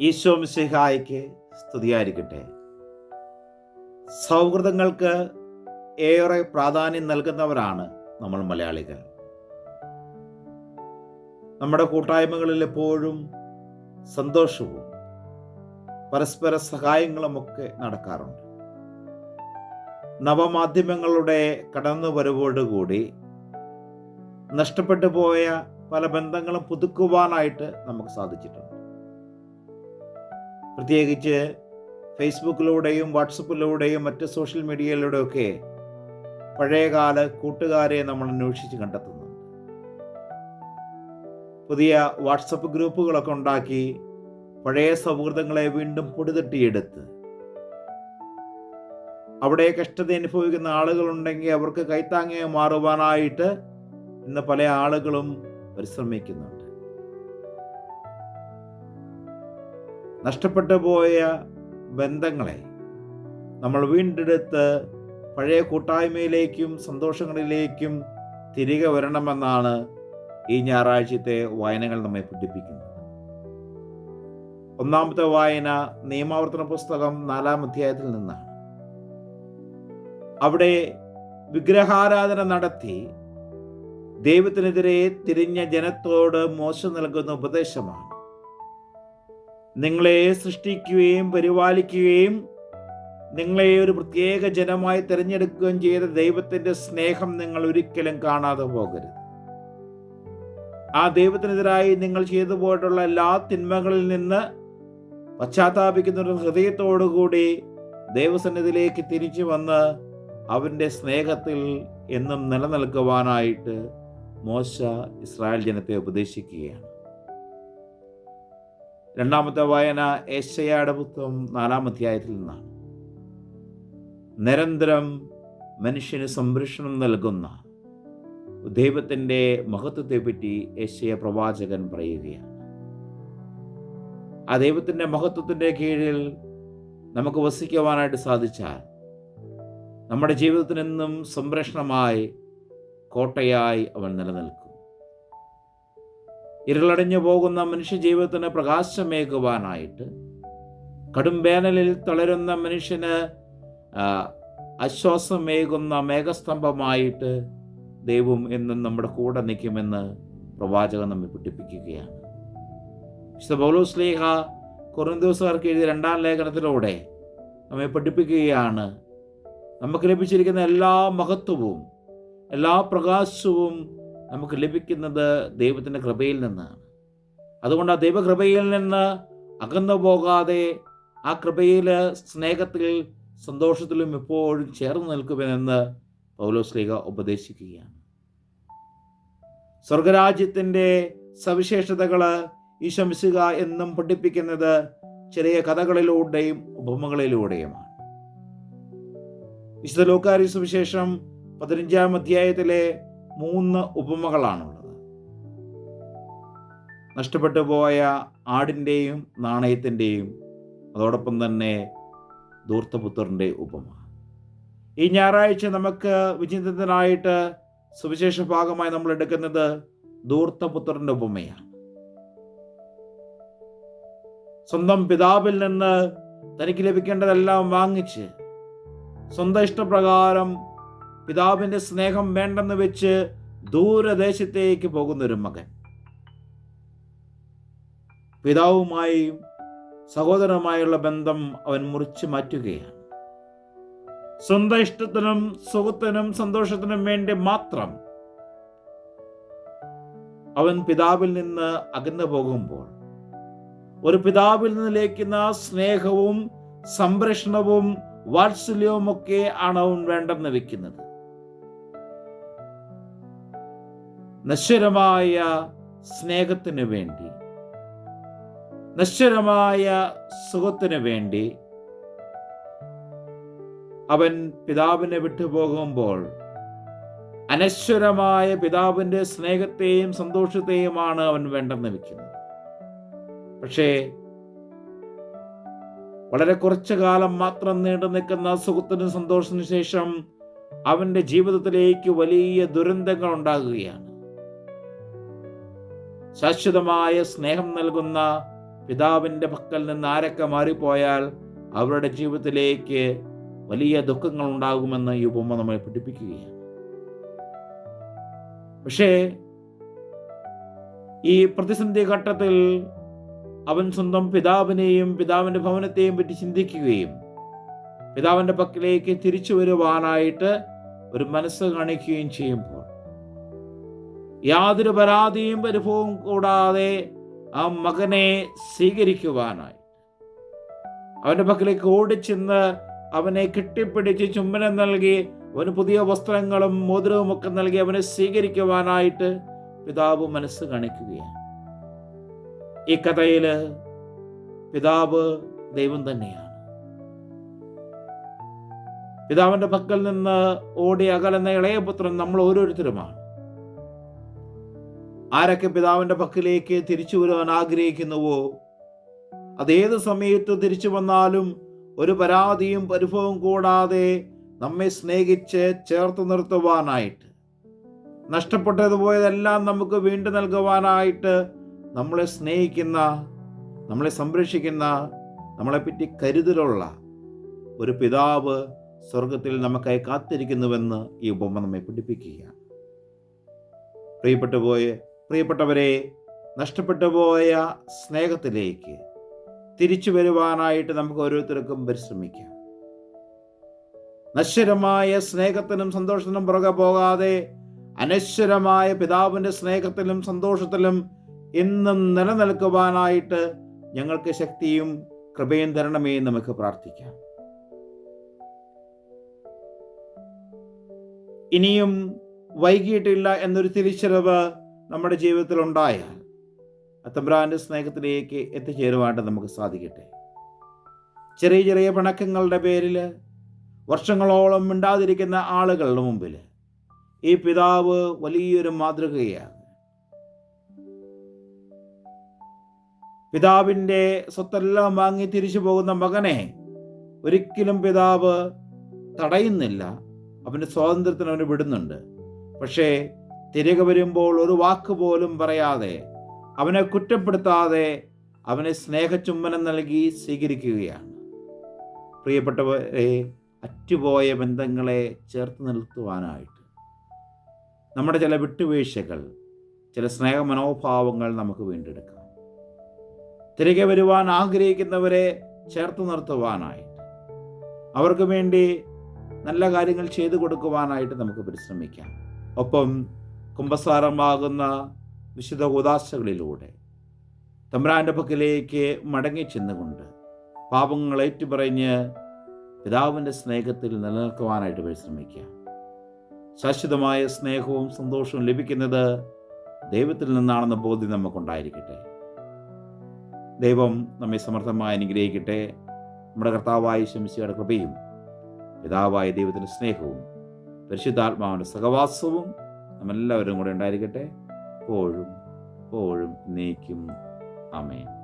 ഈശോ മിശിഹായ്ക്ക് സ്തുതിയായിരിക്കട്ടെ. സൗഹൃദങ്ങൾക്ക് ഏറെ പ്രാധാന്യം നൽകുന്നവരാണ് നമ്മൾ മലയാളികൾ. നമ്മുടെ കൂട്ടായ്മകളിൽ എപ്പോഴും സന്തോഷവും പരസ്പര സഹായങ്ങളുമൊക്കെ നടക്കാറുണ്ട്. നവമാധ്യമങ്ങളുടെ കടന്നുവരവോടുകൂടി നഷ്ടപ്പെട്ടു പോയ പല ബന്ധങ്ങളും പുതുക്കുവാനായിട്ട് നമുക്ക് സാധിച്ചിട്ടുണ്ട്. പ്രത്യേകിച്ച് ഫേസ്ബുക്കിലൂടെയും വാട്സപ്പിലൂടെയും മറ്റ് സോഷ്യൽ മീഡിയയിലൂടെയൊക്കെ പഴയകാല കൂട്ടുകാരെ നമ്മൾ അന്വേഷിച്ച് കണ്ടെത്തുന്നു. പുതിയ വാട്സപ്പ് ഗ്രൂപ്പുകളൊക്കെ ഉണ്ടാക്കി പഴയ സൗഹൃദങ്ങളെ വീണ്ടും പൊടിതട്ടിയെടുത്ത്. അവിടെ കഷ്ടത അനുഭവിക്കുന്ന ആളുകളുണ്ടെങ്കിൽ അവർക്ക് കൈത്താങ്ങയെ മാറുവാനായിട്ട് ഇന്ന് പല ആളുകളും പരിശ്രമിക്കുന്നുണ്ട്. നഷ്ടപ്പെട്ടു പോയ ബന്ധങ്ങളെ നമ്മൾ വീണ്ടെടുത്ത് പഴയ കൂട്ടായ്മയിലേക്കും സന്തോഷങ്ങളിലേക്കും തിരികെ വരണമെന്നാണ് ഈ ഞായറാഴ്ചത്തെ വായനകൾ നമ്മെ പഠിപ്പിക്കുന്നത്. ഒന്നാമത്തെ വായന നിയമാവർത്തന പുസ്തകം നാലാം അധ്യായത്തിൽ നിന്നാണ്. അവിടെ വിഗ്രഹാരാധന നടത്തി ദൈവത്തിനെതിരെ തിരിഞ്ഞ ജനത്തോട് മോശം നൽകുന്ന ഉപദേശമാണ് നിങ്ങളെ സൃഷ്ടിക്കുകയും പരിപാലിക്കുകയും നിങ്ങളെ ഒരു പ്രത്യേക ജനമായി തിരഞ്ഞെടുക്കുകയും ചെയ്ത ദൈവത്തിന്റെ സ്നേഹം നിങ്ങൾ ഒരിക്കലും കാണാതെ പോകരുത്. ആ ദൈവത്തിനെതിരായി നിങ്ങൾ ചെയ്തു പോയിട്ടുള്ള എല്ലാ തിന്മകളിൽ നിന്ന് പശ്ചാത്താപിക്കുന്ന ഒരു ഹൃദയത്തോടുകൂടി ദൈവസന്നിധിയിലേക്ക് തിരിച്ചു വന്ന് അവന്റെ സ്നേഹത്തിൽ എന്നും നിലനിൽക്കുവാനായിട്ട് മോശ ഇസ്രായേൽ ജനത്തെ ഉപദേശിക്കുകയാണ്. രണ്ടാമത്തെ വായന ഏശയാട പുസ്തകം നാലാം അധ്യായത്തിൽ നിന്നാണ്. നിരന്തരം മനുഷ്യന് സംരക്ഷണം നൽകുന്ന ദൈവത്തിന്റെ മഹത്വത്തെപ്പറ്റി ഏശയ പ്രവാചകൻ പറയുകയാണ്. ആ ദൈവത്തിന്റെ മഹത്വത്തിന്റെ കീഴിൽ നമുക്ക് വസിക്കുവാനായിട്ട് സാധിച്ചാൽ നമ്മുടെ ജീവിതത്തിനെന്നും സംരക്ഷണമായി കോട്ടയായി അവൻ നിലനിൽക്കും. ഇരുളടഞ്ഞു പോകുന്ന മനുഷ്യ ജീവിതത്തിന് പ്രകാശമേകുവാനായിട്ട് കടും വേനലിൽ തളരുന്ന മനുഷ്യന് ആശ്വാസമേകുന്ന മേഘസ്തംഭമായിട്ട് ദൈവം എന്നും നമ്മുടെ കൂടെ നിൽക്കുമെന്ന് പ്രവാചകൻ നമ്മെ പിടിപ്പിക്കുകയാണ് വിശുദ്ധ പൗലോസ്ലേഹ ദിവസക്കാർക്ക് എഴുതിയ രണ്ടാം ലേഖനത്തിലൂടെ നമ്മെ പഠിപ്പിക്കുകയാണ്. നമുക്ക് ലഭിച്ചിരിക്കുന്ന എല്ലാ മഹത്വവും എല്ലാ പ്രകാശവും നമുക്ക് ലഭിക്കുന്നത് ദൈവത്തിന്റെ കൃപയിൽ നിന്നാണ്. അതുകൊണ്ട് ആ ദൈവകൃപയിൽ നിന്ന് അകന്നു പോകാതെ ആ കൃപയിൽ സ്നേഹത്തിൽ സന്തോഷത്തിലും എപ്പോഴും ചേർന്ന് നിൽക്കുമെന്ന് പൗലോസ്ലിക ഉപദേശിക്കുകയാണ്. സ്വർഗരാജ്യത്തിന്റെ സവിശേഷതകൾ ഈശംസുക എന്നും പഠിപ്പിക്കുന്നത് ചെറിയ കഥകളിലൂടെയും ഉപമകളിലൂടെയുമാണ്. വിശുദ്ധ ലോകാരി സുവിശേഷം പതിനഞ്ചാം അധ്യായത്തിലെ മൂന്ന് ഉപമകളാണുള്ളത്. നഷ്ടപ്പെട്ടു പോയ ആടിന്റെയും നാണയത്തിന്റെയും അതോടൊപ്പം തന്നെ ധൂർത്തപുത്രന്റെ ഉപമ. ഈ ഞായറാഴ്ച നമുക്ക് വിചിന്തനായിട്ട് സുവിശേഷ ഭാഗമായി നമ്മൾ എടുക്കുന്നത് ധൂർത്തപുത്രന്റെ ഉപമയാണ്. സ്വന്തം പിതാവിൽ നിന്ന് തനിക്ക് ലഭിക്കേണ്ടതെല്ലാം വാങ്ങിച്ച് സ്വന്തം ഇഷ്ടപ്രകാരം പിതാവിന്റെ സ്നേഹം വേണ്ടെന്ന് വെച്ച് ദൂരദേശത്തേക്ക് പോകുന്നൊരു മകൻ. പിതാവുമായും സഹോദരമായുള്ള ബന്ധം അവൻ മുറിച്ചു മാറ്റുകയാണ്. സ്വന്തം ഇഷ്ടത്തിനും സുഖത്തിനും സന്തോഷത്തിനും വേണ്ടി മാത്രം അവൻ പിതാവിൽ നിന്ന് അകന്നു പോകുമ്പോൾ ഒരു പിതാവിൽ നിന്ന് ലയിക്കുന്ന സ്നേഹവും സംരക്ഷണവും വാത്സല്യവും ഒക്കെ ആണ് അവൻ വേണ്ടെന്ന് വെക്കുന്നത്. നശ്വരമായ സ്നേഹത്തിന് വേണ്ടി നശ്വരമായ സുഖത്തിന് വേണ്ടി അവൻ പിതാവിനെ വിട്ടുപോകുമ്പോൾ അനശ്വരമായ പിതാവിന്റെ സ്നേഹത്തെയും സന്തോഷത്തെയുമാണ് അവൻ വേണ്ടെന്ന് വെക്കുന്നത്. പക്ഷേ വളരെ കുറച്ചു കാലം മാത്രം നീണ്ടു നിൽക്കുന്ന സുഖത്തിനും സന്തോഷത്തിനു ശേഷം അവന്റെ ജീവിതത്തിലേക്ക് വലിയ ദുരന്തങ്ങൾ ഉണ്ടാകുകയാണ്. ശാശ്വതമായ സ്നേഹം നൽകുന്ന പിതാവിന്റെ പക്കൽ നിന്ന് ആരൊക്കെ മാറിപ്പോയാൽ അവരുടെ ജീവിതത്തിലേക്ക് വലിയ ദുഃഖങ്ങൾ ഉണ്ടാകുമെന്ന് ഈ ഉപമ നമ്മെ പഠിപ്പിക്കുകയാണ്. പക്ഷേ ഈ പ്രതിസന്ധി ഘട്ടത്തിൽ അവൻ സ്വന്തം പിതാവിനെയും പിതാവിന്റെ ഭവനത്തെയും പറ്റി ചിന്തിക്കുകയും പിതാവിന്റെ പക്കലേക്ക് തിരിച്ചു വരുവാനായിട്ട് ഒരു മനസ്സ് കാണിക്കുകയും ചെയ്യുമ്പോൾ യാതൊരു പരാതിയും പരിഭവവും കൂടാതെ ആ മകനെ സ്വീകരിക്കുവാനായി. അവന്റെ പക്കലേക്ക് ഓടിച്ചെന്ന് അവനെ കെട്ടിപ്പിടിച്ച് ചുംബനം നൽകി അവന് പുതിയ വസ്ത്രങ്ങളും മോതിരവും ഒക്കെ നൽകി അവനെ സ്വീകരിക്കുവാനായിട്ട് പിതാവ് മനസ്സ് കാണിക്കുകയാണ്. ഈ കഥയിൽ പിതാവ് ദൈവം തന്നെയാണ്. പിതാവിന്റെ പക്കൽ നിന്ന് ഓടി അകലുന്ന ഇളയപുത്രൻ നമ്മൾ ഓരോരുത്തരുമാണ്. ആരൊക്കെ പിതാവിന്റെ പക്കലേക്ക് തിരിച്ചു വരുവാൻ ആഗ്രഹിക്കുന്നുവോ? അതേത് സമയത്ത് തിരിച്ചു വന്നാലും ഒരു പരാതിയും പരിഭവം കൂടാതെ നമ്മെ സ്നേഹിച്ച് ചേർത്ത് നിർത്തുവാനായിട്ട്. നഷ്ടപ്പെട്ടത് പോയതെല്ലാം നമുക്ക് വീണ്ടും നൽകുവാനായിട്ട് നമ്മളെ സ്നേഹിക്കുന്ന നമ്മളെ സംരക്ഷിക്കുന്ന നമ്മളെപ്പറ്റി കരുതലുള്ള ഒരു പിതാവ് സ്വർഗത്തിൽ നമുക്കായി കാത്തിരിക്കുന്നുവെന്ന് ഈ ഉപമ നമ്മെ പഠിപ്പിക്കുകയാണ്. പ്രിയപ്പെട്ടു പോയ പ്രിയപ്പെട്ടവരെ നഷ്ടപ്പെട്ടു പോയ സ്നേഹത്തിലേക്ക് തിരിച്ചു വരുവാനായിട്ട് നമുക്ക് ഓരോരുത്തർക്കും പരിശ്രമിക്കാം. നശ്വരമായ സ്നേഹത്തിനും സന്തോഷത്തിനും പുറകെ പോകാതെ അനശ്വരമായ പിതാവിന്റെ സ്നേഹത്തിലും സന്തോഷത്തിലും എന്നും നിലനിൽക്കുവാനായിട്ട് ഞങ്ങൾക്ക് ശക്തിയും കൃപയും തരണമേ നമുക്ക് പ്രാർത്ഥിക്കാം. ഇനിയും വൈകിട്ടില്ല എന്നൊരു തിരിച്ചറിവ് നമ്മുടെ ജീവിതത്തിൽ ഉണ്ടായാൽ തമ്പ്രാന്റെ സ്നേഹത്തിലേക്ക് എത്തിച്ചേരുവാണ്ട് നമുക്ക് സാധിക്കട്ടെ. ചെറിയ ചെറിയ പിണക്കങ്ങളുടെ പേരിൽ വർഷങ്ങളോളം മിണ്ടാതിരിക്കുന്ന ആളുകളുടെ മുമ്പിൽ ഈ പിതാവ് വലിയൊരു മാതൃകയാണ്. പിതാവിന്റെ സ്വത്തെല്ലാം വാങ്ങി തിരിച്ചു പോകുന്ന മകനെ ഒരിക്കലും പിതാവ് തടയുന്നില്ല. അവന്റെ സ്വാതന്ത്ര്യത്തിന് അവന് വിടുന്നുണ്ട്. പക്ഷേ തിരികെ വരുമ്പോൾ ഒരു വാക്ക് പോലും പറയാതെ അവനെ കുറ്റപ്പെടുത്താതെ അവനെ സ്നേഹചുംബനം നൽകി സ്വീകരിക്കുകയാണ്. പ്രിയപ്പെട്ടവരെ അറ്റുപോയ ബന്ധങ്ങളെ ചേർത്ത് നിർത്തുവാനായിട്ട് നമ്മുടെ ചില വിട്ടുവീഴ്ചകൾ ചില സ്നേഹമനോഭാവങ്ങൾ നമുക്ക് വീണ്ടെടുക്കാം. തിരികെ വരുവാൻ ആഗ്രഹിക്കുന്നവരെ ചേർത്ത് നിർത്തുവാനായിട്ട് അവർക്ക് വേണ്ടി നല്ല കാര്യങ്ങൾ ചെയ്തു കൊടുക്കുവാനായിട്ട് നമുക്ക് പരിശ്രമിക്കാം. ഒപ്പം കുംഭസാരമാകുന്ന വിശുദ്ധ ഉദാശകളിലൂടെ തമ്പ്രാന്റെ പക്കലേക്ക് മടങ്ങി ചെന്നുകൊണ്ട് പാപങ്ങൾ ഏറ്റുപറഞ്ഞ് പിതാവിന്റെ സ്നേഹത്തിൽ നിലനിൽക്കുവാനായിട്ട് പരിശ്രമിക്കുക. ശാശ്വതമായ സ്നേഹവും സന്തോഷവും ലഭിക്കുന്നത് ദൈവത്തിൽ നിന്നാണെന്ന ബോധ്യം നമുക്കുണ്ടായിരിക്കട്ടെ. ദൈവം നമ്മെ സമർത്ഥമായി അനുഗ്രഹിക്കട്ടെ. നമ്മുടെ കർത്താവായ ശംസിയുടെ കൃപയും പിതാവായ ദൈവത്തിന്റെ സ്നേഹവും പരിശുദ്ധാത്മാവിന്റെ സഹവാസവും നമ്മെല്ലാവരും കൂടെ ഉണ്ടായിരിക്കട്ടെ. പോഴും എപ്പോഴും നീക്കും. അമേൻ